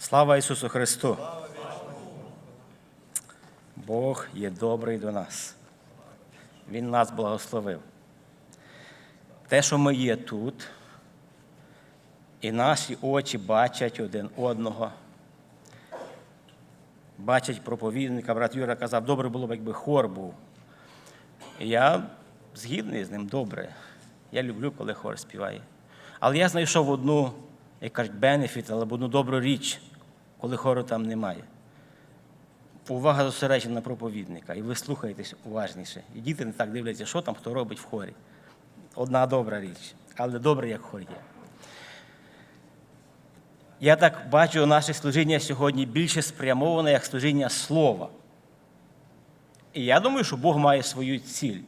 Слава Ісусу Христу! Бог є добрий до нас. Він нас благословив. Те, що ми є тут, і наші очі бачать один одного. Бачать проповідника, брат Юра казав, добре було б, якби хор був. Я згідний з ним добре. Я люблю, коли хор співає. Але я знайшов одну, як кажуть, бенефіт, але одну добру річ, коли хору там немає. Увага зосереджена на проповідника, і ви слухаєтесь уважніше. І діти не так дивляться, що там хто робить в хорі. Одна добра річ, але добре, як хор є. Я так бачу, наше служіння сьогодні більше спрямоване як служіння слова. І я думаю, що Бог має свою ціль.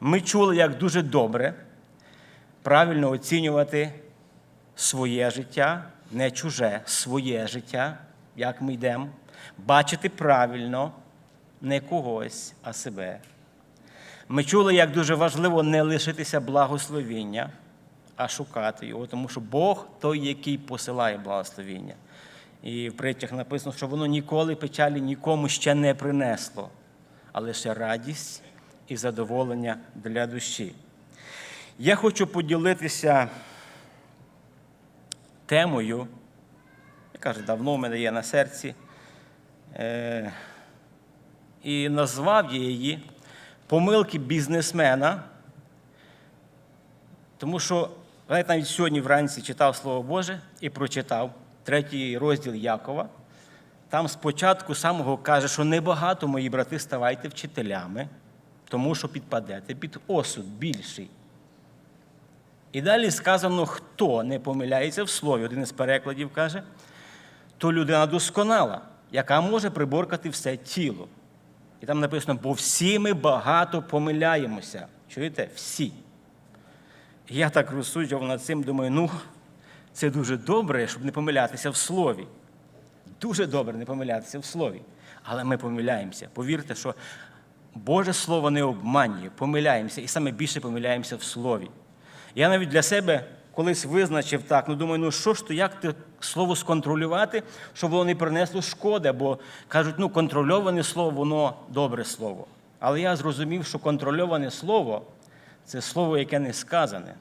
Ми чули, як дуже добре правильно оцінювати своє життя, не чуже, своє життя, як ми йдемо, бачити правильно не когось, а себе. Ми чули, як дуже важливо не лишитися благословіння, а шукати його, тому що Бог той, який посилає благословіння. І в притчах написано, що воно ніколи печалі нікому ще не принесло, а лише радість і задоволення для душі. Я хочу поділитися темою, яка ж давно в мене є на серці, е, і назвав я її Помилки бізнесмена. Тому що я навіть сьогодні вранці читав Слово Боже і прочитав третій розділ Якова. Там спочатку самого каже, що небагато мої брати ставайте вчителями, тому що підпадете під осуд більший. І далі сказано, хто не помиляється в слові, один із перекладів каже, то людина досконала, яка може приборкати все тіло. І там написано, бо всі ми багато помиляємося. Чуєте? Всі. Я так розсуджував над цим, думаю, ну, це дуже добре, щоб не помилятися в слові. Дуже добре не помилятися в слові. Але ми помиляємося. Повірте, що Боже Слово не обманює, помиляємося і саме більше помиляємося в слові. Я навіть для себе колись визначив так, ну думаю, ну що ж то, як ти слово сконтролювати, щоб воно не принесло шкоди, бо кажуть, ну контрольоване слово, воно добре слово. Але я зрозумів, що контрольоване слово це слово, яке не сказане.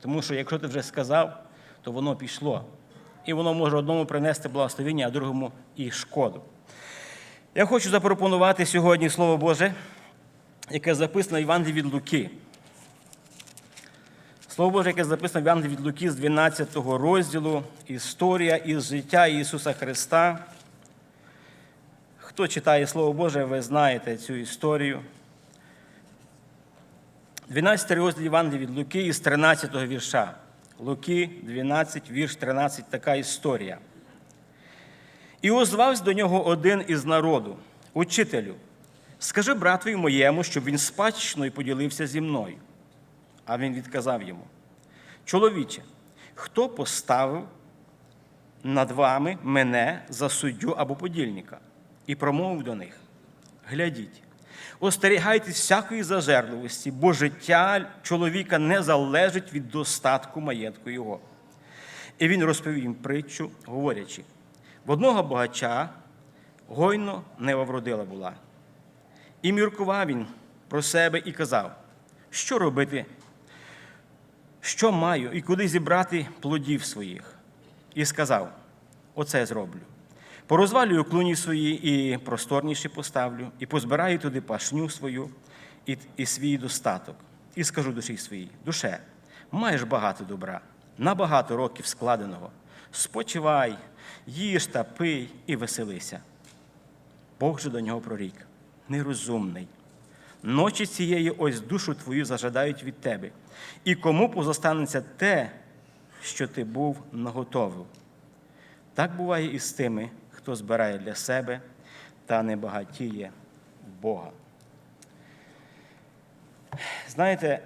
Тому що якщо ти вже сказав, то воно пішло. І воно може одному принести благословення, а другому і шкоду. Я хочу запропонувати сьогодні Слово Боже, яке записано в Івангелії від Луки. Слово Боже, яке записано в Євангелії від Луки з 12 розділу, історія із життя Ісуса Христа. Хто читає Слово Боже, ви знаєте цю історію. 12 розділ Євангелії від Луки із 13 вірша. Луки 12, вірш 13, така історія. І озвався до нього один із народу, учителю, скажи братові моєму, щоб він спадщиною поділився зі мною. А він відказав йому: Чоловіче, хто поставив над вами мене за суддю або подільника? І промовив до них: Глядіть, остерігайтесь всякої зажерливості, бо життя чоловіка не залежить від достатку маєтку його. І він розповів їм притчу, говорячи: в одного богача гойно нева вродила була. І міркував він про себе і казав, що робити що маю і куди зібрати плодів своїх. І сказав: Оце зроблю. Порозвалюю клуні свої і просторніші поставлю, і позбираю туди пашню свою і, і свій достаток. І скажу душі своїй: душе, маєш багато добра, на багато років складеного. Спочивай, їж та пий і веселися. Бог же до нього прорік, нерозумний. Ночі цієї ось душу твою зажадають від тебе, і кому позостанеться те, що ти був наготовив. Так буває і з тими, хто збирає для себе та не багатіє Бога. Знаєте,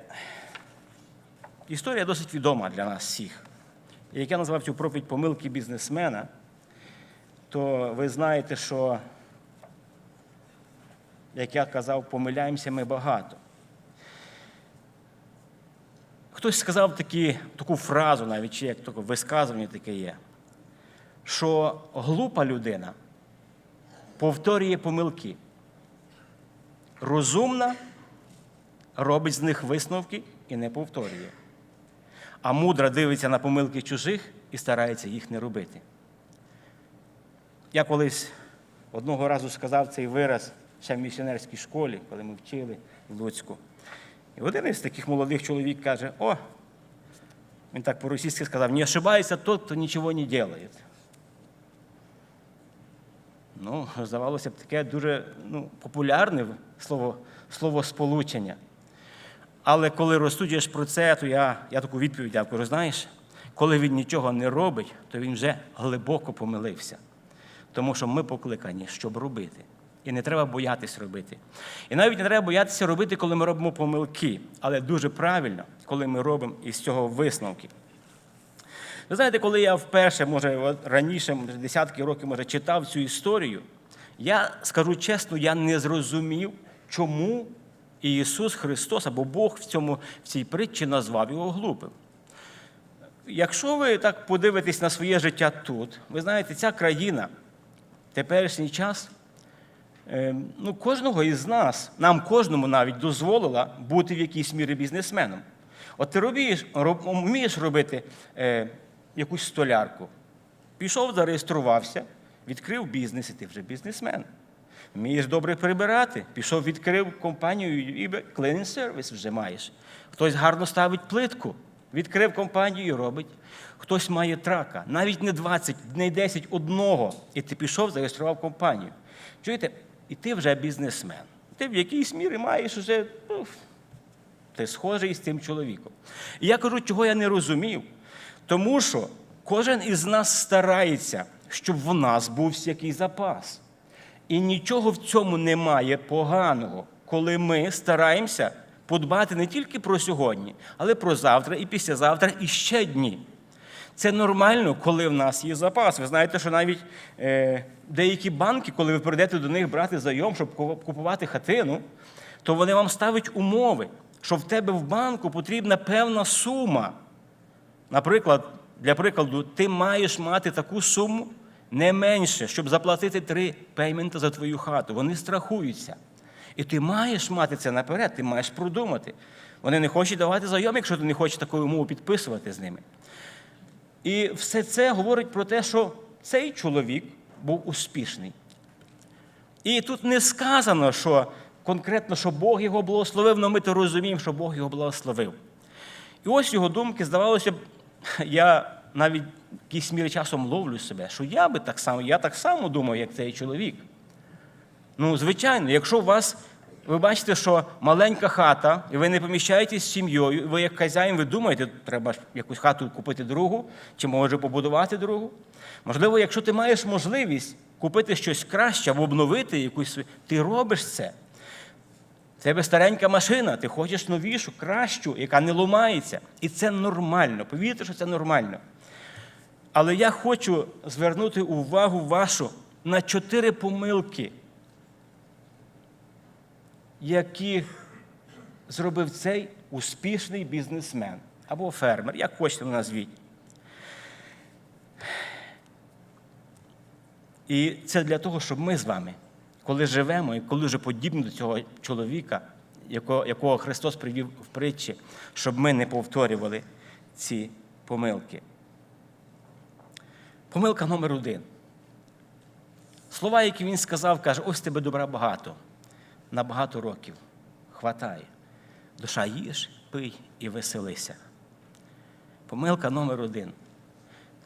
історія досить відома для нас всіх. Як я назвав цю проповідь помилки бізнесмена, то ви знаєте, що як я казав, помиляємося ми багато. Хтось сказав такі, таку фразу, навіть чи як таке висказування таке є. що глупа людина повторює помилки. Розумна робить з них висновки і не повторює. А мудра дивиться на помилки чужих і старається їх не робити. Я колись одного разу сказав цей вираз ще в місіонерській школі, коли ми вчили в Луцьку. І один із таких молодих чоловік каже: О, він так по-російськи сказав, не ошибається тот, хто нічого не робить. Ну, здавалося б, таке дуже ну, популярне слово, словосполучення. Але коли розсуджуєш про це, то я, я таку відповідь кажу, знаєш, коли він нічого не робить, то він вже глибоко помилився. Тому що ми покликані, щоб робити. І не треба боятись робити. І навіть не треба боятися робити, коли ми робимо помилки, але дуже правильно, коли ми робимо із цього висновки. Ви знаєте, коли я вперше, може, раніше, може, десятки років, може, читав цю історію, я скажу чесно, я не зрозумів, чому Ісус Христос або Бог в, цьому, в цій притчі назвав його глупим. Якщо ви так подивитесь на своє життя тут, ви знаєте, ця країна, теперішній час, ну, кожного із нас, нам кожному навіть дозволила бути в якійсь мірі бізнесменом. От ти робиш, роб, вмієш робити е, якусь столярку. Пішов, зареєструвався, відкрив бізнес, і ти вже бізнесмен. Вмієш добре прибирати, пішов, відкрив компанію eBay, cleaning service вже маєш. Хтось гарно ставить плитку, відкрив компанію і робить. Хтось має трака, навіть не 20, не 10, одного. І ти пішов, зареєстрував компанію. Чуєте, і ти вже бізнесмен. Ти в якійсь мірі маєш вже. Ну, ти схожий з цим чоловіком. І я кажу, чого я не розумів. Тому що кожен із нас старається, щоб в нас був який запас. І нічого в цьому немає поганого, коли ми стараємося подбати не тільки про сьогодні, але про завтра і післязавтра, і ще дні. Це нормально, коли в нас є запас. Ви знаєте, що навіть е, деякі банки, коли ви прийдете до них брати зайом, щоб купувати хатину, то вони вам ставлять умови, що в тебе в банку потрібна певна сума. Наприклад, для прикладу, ти маєш мати таку суму не менше, щоб заплатити три пейменти за твою хату. Вони страхуються. І ти маєш мати це наперед, ти маєш продумати. Вони не хочуть давати зайом, якщо ти не хочеш таку умову підписувати з ними. І все це говорить про те, що цей чоловік був успішний. І тут не сказано, що конкретно, що Бог його благословив, але ми то розуміємо, що Бог його благословив. І ось його думки, здавалося б, я навіть в якійсь мірі часом ловлю себе, що я би так само, я так само думав, як цей чоловік. Ну, звичайно, якщо у вас, ви бачите, що маленька хата, і ви не поміщаєтесь з сім'єю, ви як хазяїн, ви думаєте, треба ж якусь хату купити другу, чи може побудувати другу. Можливо, якщо ти маєш можливість купити щось краще або обновити якусь, ти робиш це. В тебе старенька машина, ти хочеш новішу, кращу, яка не ломається. І це нормально. Повірте, що це нормально. Але я хочу звернути увагу вашу на чотири помилки, які зробив цей успішний бізнесмен або фермер, як хочете назвіть. І це для того, щоб ми з вами, коли живемо і коли вже подібні до цього чоловіка, якого, Христос привів в притчі, щоб ми не повторювали ці помилки. Помилка номер один. Слова, які він сказав, каже, ось тебе добра багато, на багато років. Хватає. Душа їж, пий і веселися. Помилка номер один.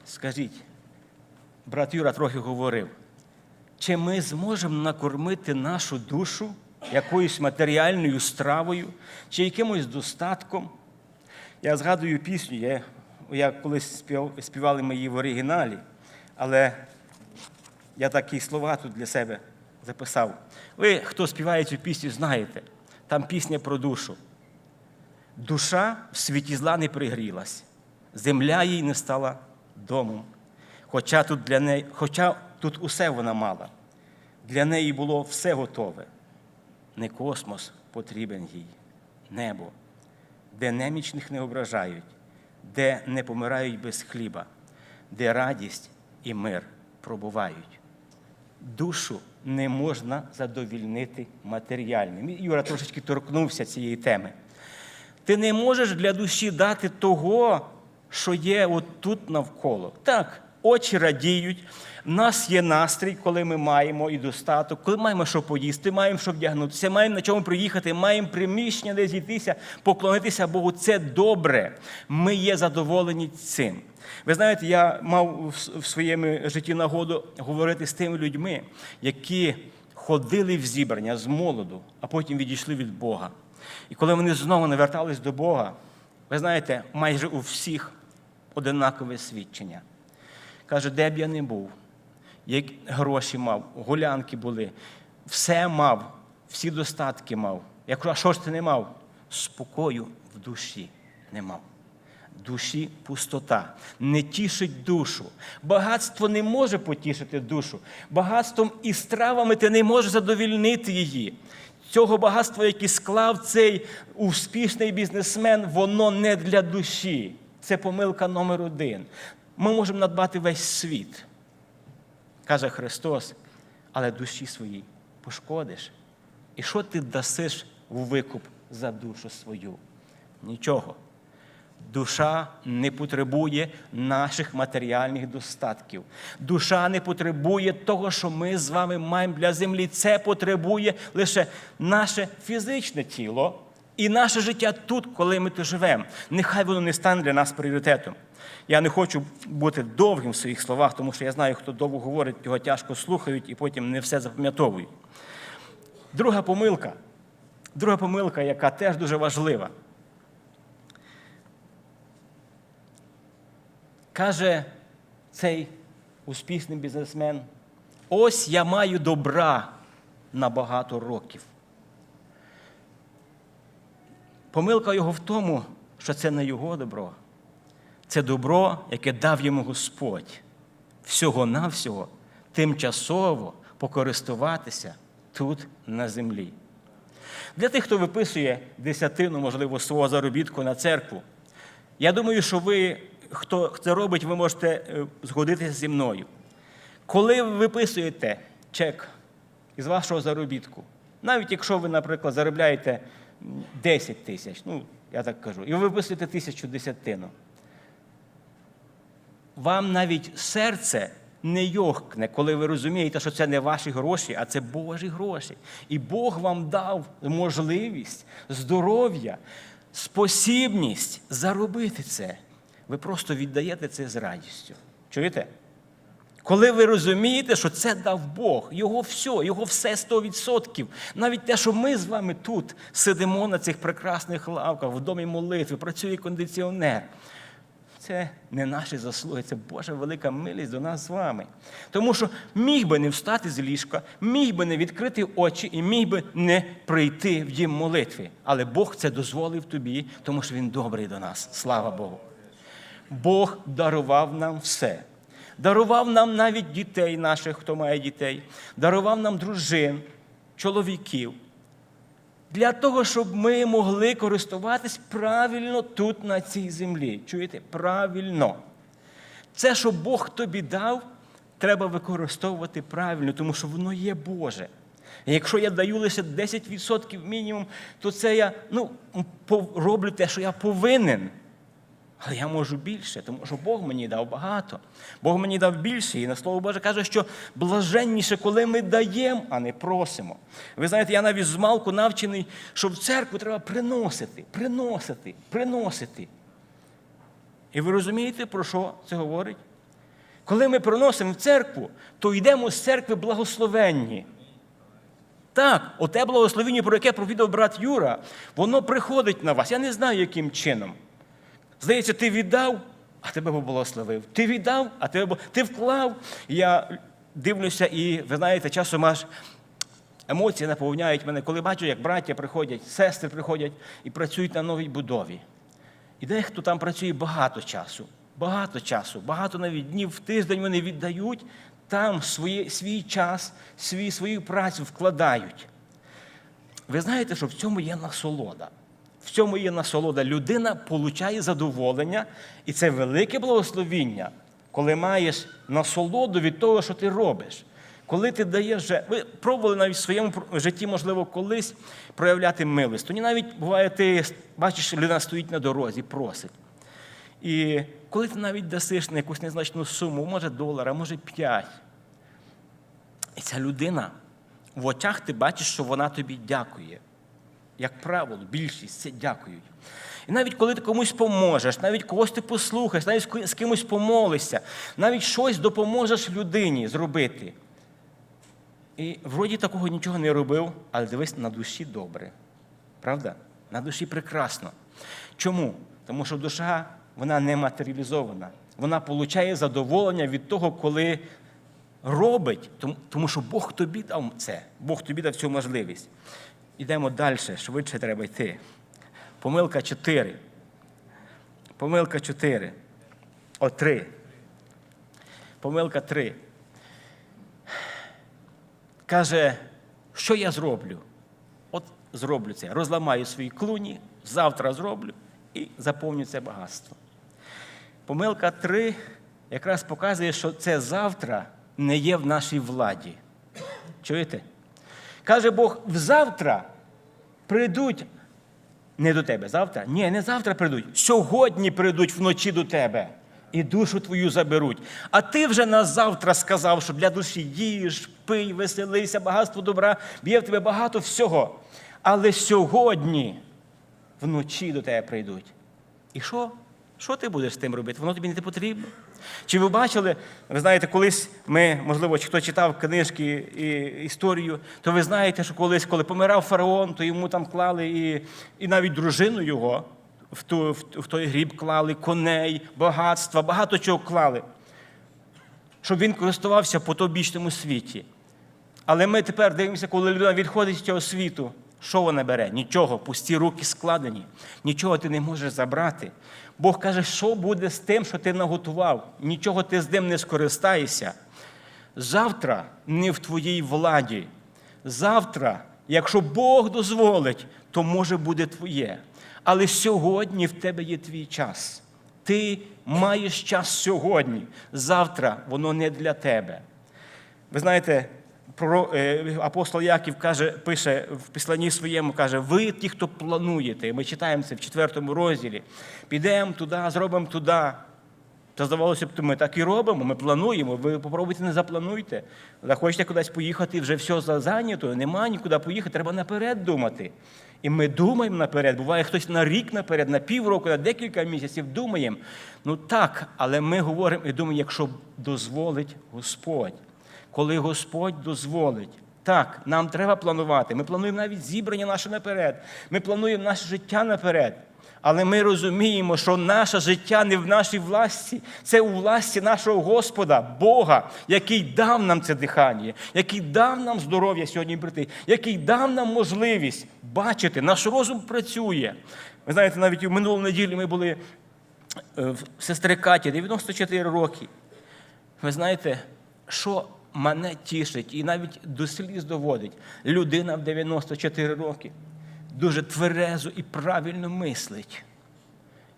Скажіть, брат Юра трохи говорив, чи ми зможемо накормити нашу душу якоюсь матеріальною стравою, чи якимось достатком? Я згадую пісню, я, я колись співали ми її в оригіналі, але я такі слова тут для себе записав. Ви, хто співає цю пісню, знаєте, там пісня про душу. Душа в світі зла не пригрілась, земля їй не стала домом. Хоча тут для неї, хоча тут усе вона мала, для неї було все готове. Не космос потрібен їй, небо, де немічних не ображають, де не помирають без хліба, де радість і мир пробувають. Душу не можна задовільнити матеріальним. Юра трошечки торкнувся цієї теми. Ти не можеш для душі дати того, що є от тут навколо. Так, очі радіють, в нас є настрій, коли ми маємо і достаток, коли маємо що поїсти, маємо що вдягнутися, маємо на чому приїхати, маємо приміщення, де зійтися, поклонитися Богу. Це добре. Ми є задоволені цим. Ви знаєте, я мав в своєму житті нагоду говорити з тими людьми, які ходили в зібрання з молоду, а потім відійшли від Бога. І коли вони знову навертались до Бога, ви знаєте, майже у всіх одинакове свідчення. Каже, де б я не був, як гроші мав, гулянки були, все мав, всі достатки мав. Я кажу, а що ж ти не мав? Спокою в душі не мав. Душі пустота, не тішить душу. Багатство не може потішити душу. Багатством і стравами ти не можеш задовільнити її. Цього багатства, яке склав цей успішний бізнесмен, воно не для душі. Це помилка номер один. Ми можемо надбати весь світ, каже Христос, але душі своїй пошкодиш. І що ти дасиш у викуп за душу свою? Нічого. Душа не потребує наших матеріальних достатків. Душа не потребує того, що ми з вами маємо для землі. Це потребує лише наше фізичне тіло і наше життя тут, коли ми тут живемо. Нехай воно не стане для нас пріоритетом. Я не хочу бути довгим в своїх словах, тому що я знаю, хто довго говорить, його тяжко слухають і потім не все запам'ятовують. Друга помилка, друга помилка, яка теж дуже важлива. Каже цей успішний бізнесмен: ось я маю добра на багато років. Помилка його в тому, що це не його добро. Це добро, яке дав йому Господь. Всього-навсього тимчасово покористуватися тут на землі. Для тих, хто виписує десятину, можливо, свого заробітку на церкву, я думаю, що ви хто це робить, ви можете е, згодитися зі мною. Коли ви виписуєте чек із вашого заробітку, навіть якщо ви, наприклад, заробляєте 10 тисяч, ну, я так кажу, і ви виписуєте тисячу десятину, вам навіть серце не йохкне, коли ви розумієте, що це не ваші гроші, а це Божі гроші. І Бог вам дав можливість, здоров'я, спосібність заробити це ви просто віддаєте це з радістю. Чуєте? Коли ви розумієте, що це дав Бог, його все, його все 100%. Навіть те, що ми з вами тут сидимо на цих прекрасних лавках, в домі молитви, працює кондиціонер. Це не наші заслуги, це Божа велика милість до нас з вами. Тому що міг би не встати з ліжка, міг би не відкрити очі і міг би не прийти в дім молитви. Але Бог це дозволив тобі, тому що Він добрий до нас. Слава Богу. Бог дарував нам все. Дарував нам навіть дітей наших, хто має дітей, дарував нам дружин, чоловіків. Для того, щоб ми могли користуватись правильно тут, на цій землі. Чуєте? Правильно. Це, що Бог тобі дав, треба використовувати правильно, тому що воно є Боже. Якщо я даю лише 10% мінімум, то це я ну, роблю те, що я повинен. Але я можу більше, тому що Бог мені дав багато. Бог мені дав більше. І на слово Боже каже, що блаженніше, коли ми даємо, а не просимо. Ви знаєте, я навіть з малку навчений, що в церкву треба приносити, приносити, приносити. І ви розумієте, про що це говорить? Коли ми приносимо в церкву, то йдемо з церкви благословенні. Так, оте благословення, про яке провідав брат Юра, воно приходить на вас. Я не знаю, яким чином. Здається, ти віддав, а тебе поблагословив. Ти віддав, а тебе ти вклав. Я дивлюся, і ви знаєте, часом аж емоції наповняють мене, коли бачу, як браття приходять, сестри приходять і працюють на новій будові. І дехто там працює багато часу, багато часу, багато навіть днів в тиждень вони віддають, там свої, свій час, свій, свою працю вкладають. Ви знаєте, що в цьому є насолода. В цьому є насолода. Людина получає задоволення, і це велике благословіння, коли маєш насолоду від того, що ти робиш. Коли ти даєш, ви пробували навіть в своєму житті, можливо, колись проявляти милість. Тоді навіть буває, ти бачиш, людина стоїть на дорозі, просить. І коли ти навіть дасиш на якусь незначну суму, може долара, може п'ять, і ця людина в очах ти бачиш, що вона тобі дякує. Як правило, більшість це дякують. І навіть коли ти комусь поможеш, навіть когось ти послухаєш, навіть з кимось помолишся, навіть щось допоможеш людині зробити. І вроді такого нічого не робив, але дивись, на душі добре. Правда? На душі прекрасно. Чому? Тому що душа вона не матеріалізована. Вона отримує задоволення від того, коли робить, тому- що Бог тобі дав це, Бог тобі дав цю можливість. Ідемо далі, швидше треба йти. Помилка 4. Помилка 4. О, 3. Помилка 3. Каже, що я зроблю? От зроблю це. Розламаю свої клуні, завтра зроблю і заповню це багатство. Помилка 3 якраз показує, що це завтра не є в нашій владі. Чуєте? Каже Бог, завтра прийдуть не до тебе. Завтра? Ні, не завтра прийдуть. Сьогодні прийдуть вночі до тебе і душу твою заберуть. А ти вже на завтра сказав, що для душі їж, пий, веселися, багатство добра, б'є в тебе багато всього. Але сьогодні вночі до тебе прийдуть. І що? Що ти будеш з тим робити? Воно тобі не потрібно. Чи ви бачили, ви знаєте, колись ми, можливо, хто читав книжки і історію, то ви знаєте, що колись, коли помирав фараон, то йому там клали і, і навіть дружину його в, ту, в той гріб клали, коней, багатства, багато чого клали, щоб він користувався по тобічному світі. Але ми тепер дивимося, коли людина відходить з цього світу, що вона бере? Нічого, пусті руки складені, нічого ти не можеш забрати. Бог каже, що буде з тим, що ти наготував, нічого ти з ним не скористаєшся. Завтра не в твоїй владі. Завтра, якщо Бог дозволить, то може буде твоє. Але сьогодні в тебе є твій час. Ти маєш час сьогодні. Завтра воно не для тебе. Ви знаєте, апостол Яків каже, пише в післанні своєму, каже, ви ті, хто плануєте. Ми читаємо це в четвертому розділі. Підемо туди, зробимо туди. Та здавалося б, ми так і робимо, ми плануємо. Ви попробуйте не заплануйте. Захочете кудись поїхати, вже все зайнято, нема нікуди поїхати, треба наперед думати. І ми думаємо наперед. Буває хтось на рік наперед, на півроку, на декілька місяців думаємо. Ну так, але ми говоримо і думаємо, якщо дозволить Господь. Коли Господь дозволить. Так, нам треба планувати. Ми плануємо навіть зібрання наше наперед. Ми плануємо наше життя наперед. Але ми розуміємо, що наше життя не в нашій власті, це у власті нашого Господа, Бога, який дав нам це дихання, який дав нам здоров'я сьогодні прийти, який дав нам можливість бачити, наш розум працює. Ви знаєте, навіть у минулу неділю ми були е, в сестри Каті, 94 роки. Ви знаєте, що мене тішить і навіть до сліз доводить. Людина в 94 роки дуже тверезо і правильно мислить.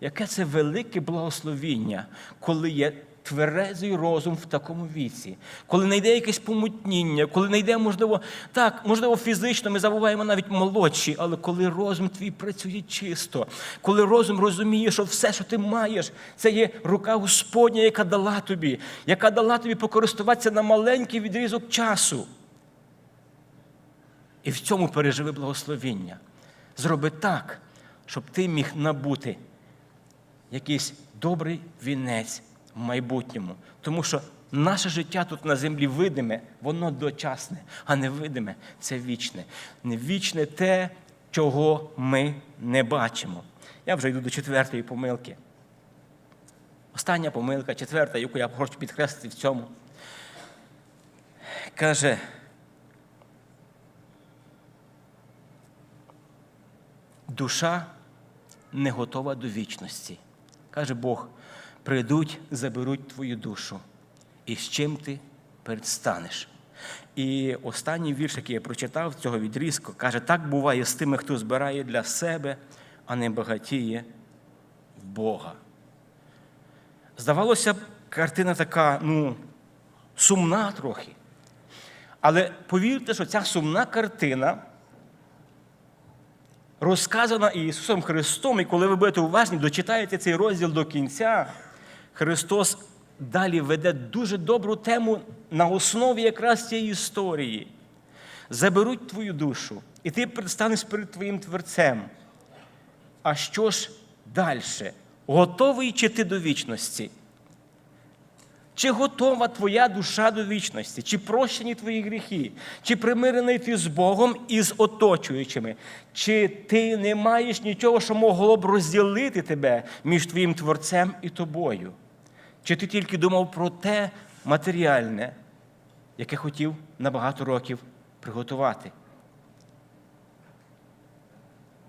Яке це велике благословіння, коли є тверезий розум в такому віці, коли не йде якесь помутніння, коли не йде, можливо, так, можливо, фізично ми забуваємо навіть молодші, але коли розум твій працює чисто, коли розум розуміє, що все, що ти маєш, це є рука Господня, яка дала тобі, яка дала тобі покористуватися на маленький відрізок часу. І в цьому переживи благословіння. Зроби так, щоб ти міг набути якийсь добрий вінець в майбутньому. Тому що наше життя тут на землі видиме, воно дочасне, а невидиме це вічне. Невічне те, чого ми не бачимо. Я вже йду до четвертої помилки. Остання помилка, четверта, яку я хочу підкреслити в цьому. Каже, душа не готова до вічності. Каже Бог, прийдуть, заберуть твою душу. І з чим ти предстанеш? І останній вірш, який я прочитав цього відрізку, каже, так буває з тими, хто збирає для себе, а не багатіє в Бога. Здавалося б, картина така, ну, сумна трохи. Але повірте, що ця сумна картина розказана Ісусом Христом, і коли ви будете уважні, дочитаєте цей розділ до кінця, Христос далі веде дуже добру тему на основі якраз цієї історії. Заберуть твою душу, і ти предстанеш перед твоїм Творцем. А що ж далі? Готовий чи ти до вічності? Чи готова твоя душа до вічності, чи прощені твої гріхи, чи примирений ти з Богом і з оточуючими, чи ти не маєш нічого, що могло б розділити тебе між твоїм Творцем і тобою? Чи ти тільки думав про те матеріальне, яке хотів на багато років приготувати?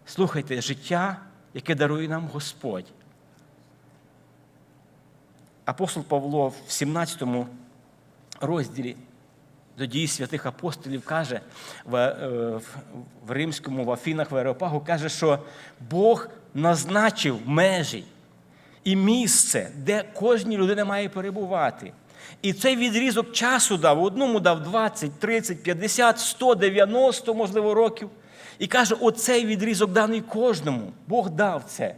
Слухайте, життя, яке дарує нам Господь. Апостол Павло в 17 розділі до дій святих апостолів каже в, е, в- в Римському, в Афінах, в Аеропагу, каже, що Бог назначив межі і місце, де кожній людина має перебувати. І цей відрізок часу дав, одному дав 20, 30, 50, 100, 90, можливо, років. І каже, оцей відрізок даний кожному. Бог дав це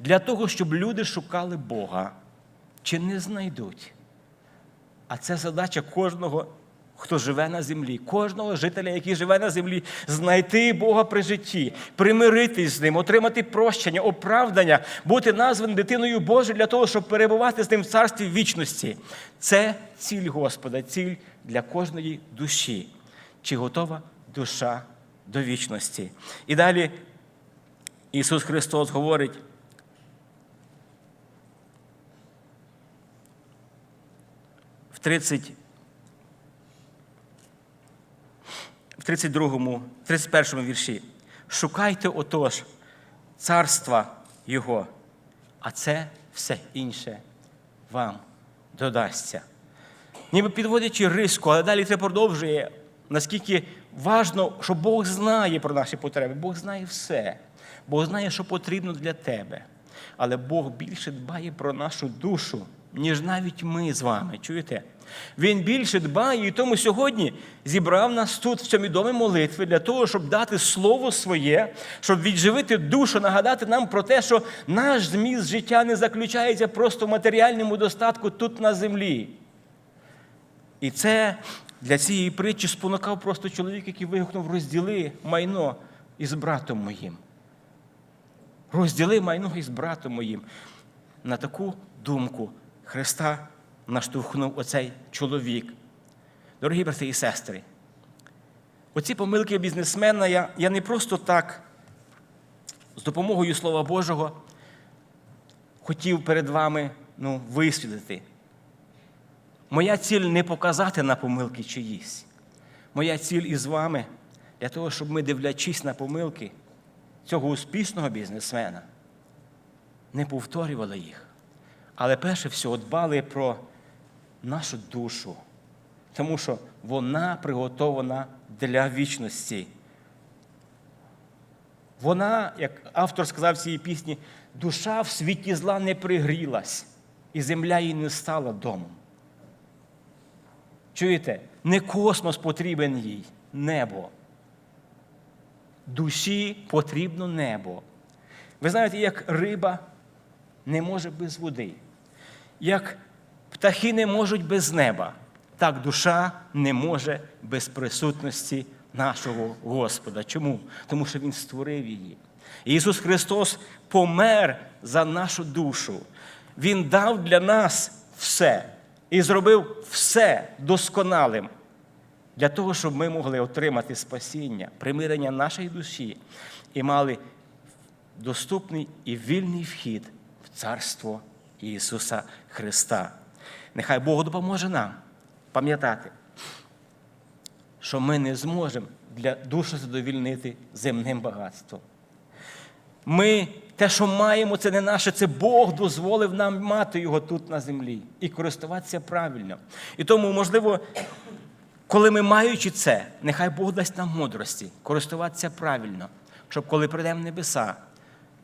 для того, щоб люди шукали Бога чи не знайдуть. А це задача кожного, хто живе на землі, кожного жителя, який живе на землі, знайти Бога при житті, примиритись з ним, отримати прощення, оправдання, бути названим дитиною Божою для того, щоб перебувати з ним в царстві вічності. Це ціль Господа, ціль для кожної душі. Чи готова душа до вічності? І далі Ісус Христос говорить. 30, в 32, 31 вірші. Шукайте отож царства Його, а це все інше вам додасться. Ніби підводячи риску, але далі це продовжує, наскільки важно, що Бог знає про наші потреби. Бог знає все. Бог знає, що потрібно для тебе. Але Бог більше дбає про нашу душу, ніж навіть ми з вами. Чуєте? Він більше дбає, і тому сьогодні зібрав нас тут в цьому домі молитви для того, щоб дати слово своє, щоб відживити душу, нагадати нам про те, що наш зміст життя не заключається просто в матеріальному достатку тут на землі. І це для цієї притчі спонукав просто чоловік, який вигукнув розділи майно із братом моїм. Розділи майно із братом моїм. На таку думку Христа наштовхнув оцей чоловік. Дорогі брати і сестри, оці помилки бізнесмена я, я не просто так з допомогою Слова Божого хотів перед вами ну, висвітлити. Моя ціль не показати на помилки чиїсь. Моя ціль із вами для того, щоб ми, дивлячись на помилки цього успішного бізнесмена, не повторювали їх. Але перше всього дбали про нашу душу, тому що вона приготована для вічності. Вона, як автор сказав цій пісні, душа в світі зла не пригрілась, і земля їй не стала домом. Чуєте, не космос потрібен їй, небо. Душі потрібно небо. Ви знаєте, як риба не може без води, як птахи не можуть без неба, так душа не може без присутності нашого Господа. Чому? Тому що Він створив її. Ісус Христос помер за нашу душу. Він дав для нас все і зробив все досконалим для того, щоб ми могли отримати спасіння, примирення нашої душі і мали доступний і вільний вхід в Царство Ісуса Христа. Нехай Бог допоможе нам пам'ятати, що ми не зможемо для душі задовільнити земним багатством. Ми те, що маємо, це не наше, це Бог дозволив нам мати його тут на землі і користуватися правильно. І тому, можливо, коли ми маючи це, нехай Бог дасть нам мудрості користуватися правильно, щоб коли прийдемо в небеса,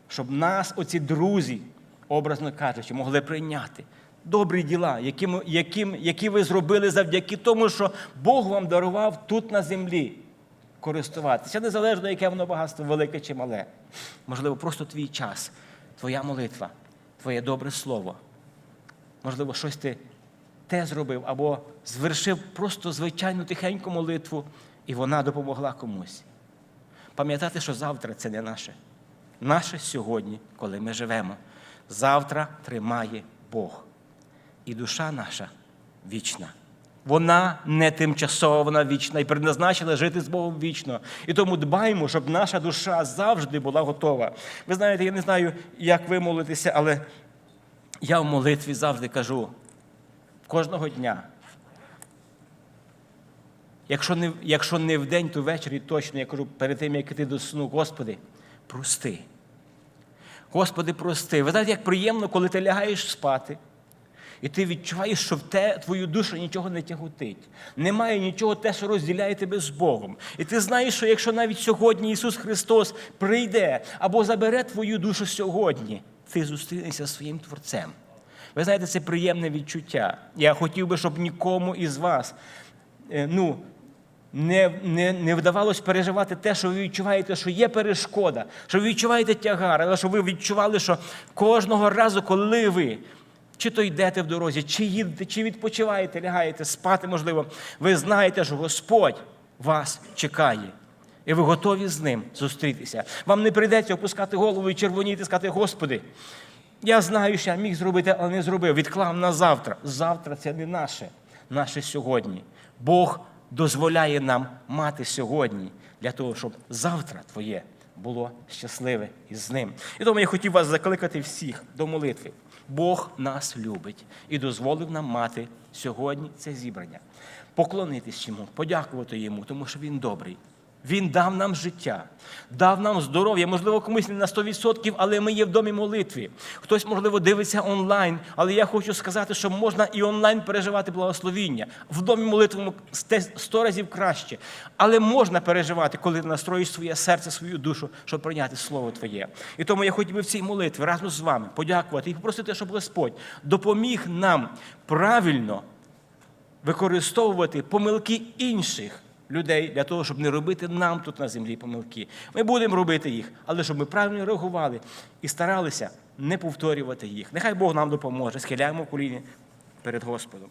щоб нас, оці друзі, образно кажучи, могли прийняти, добрі діла, які, яким, які ви зробили завдяки тому, що Бог вам дарував тут на землі користуватися, незалежно, яке воно багатство, велике чи мале. Можливо, просто твій час, твоя молитва, твоє добре слово. Можливо, щось ти те зробив або звершив просто звичайну тихеньку молитву, і вона допомогла комусь. Пам'ятати, що завтра це не наше. Наше сьогодні, коли ми живемо. Завтра тримає Бог. І душа наша вічна. Вона не тимчасова, вона вічна і предназначена жити з Богом вічно. І тому дбаємо, щоб наша душа завжди була готова. Ви знаєте, я не знаю, як ви молитеся, але я в молитві завжди кажу кожного дня. Якщо не, якщо не вдень, то ввечері точно я кажу перед тим, як іти до сну, Господи, прости. Господи, прости. Ви знаєте, як приємно, коли ти лягаєш спати, і ти відчуваєш, що в те твою душу нічого не тяготить. Немає нічого те, що розділяє тебе з Богом. І ти знаєш, що якщо навіть сьогодні Ісус Христос прийде або забере твою душу сьогодні, ти зустрінешся зі своїм Творцем. Ви знаєте, це приємне відчуття. Я хотів би, щоб нікому із вас е, ну, не, не, не вдавалось переживати те, що ви відчуваєте, що є перешкода, що ви відчуваєте тягар, але що ви відчували, що кожного разу, коли ви чи то йдете в дорозі, чи їдете, чи відпочиваєте, лягаєте спати, можливо, ви знаєте, що Господь вас чекає. І ви готові з ним зустрітися. Вам не прийдеться опускати голову і червоніти, сказати, Господи, я знаю, що я міг зробити, але не зробив. Відклав на завтра. Завтра це не наше, наше сьогодні. Бог дозволяє нам мати сьогодні для того, щоб завтра твоє було щасливе із ним. І тому я хотів вас закликати всіх до молитви. Бог нас любить і дозволив нам мати сьогодні це зібрання. Поклонитись йому, подякувати йому, тому що він добрий. Він дав нам життя, дав нам здоров'я, можливо, комусь не на 100%, але ми є в домі молитві. Хтось, можливо, дивиться онлайн, але я хочу сказати, що можна і онлайн переживати благословіння. В домі молитви сто разів краще. Але можна переживати, коли ти настроїш своє серце, свою душу, щоб прийняти Слово Твоє. І тому я хотів би в цій молитві разом з вами подякувати і попросити, щоб Господь допоміг нам правильно використовувати помилки інших людей для того, щоб не робити нам тут на землі помилки. Ми будемо робити їх, але щоб ми правильно реагували і старалися не повторювати їх. Нехай Бог нам допоможе. Схиляємо коліни перед Господом.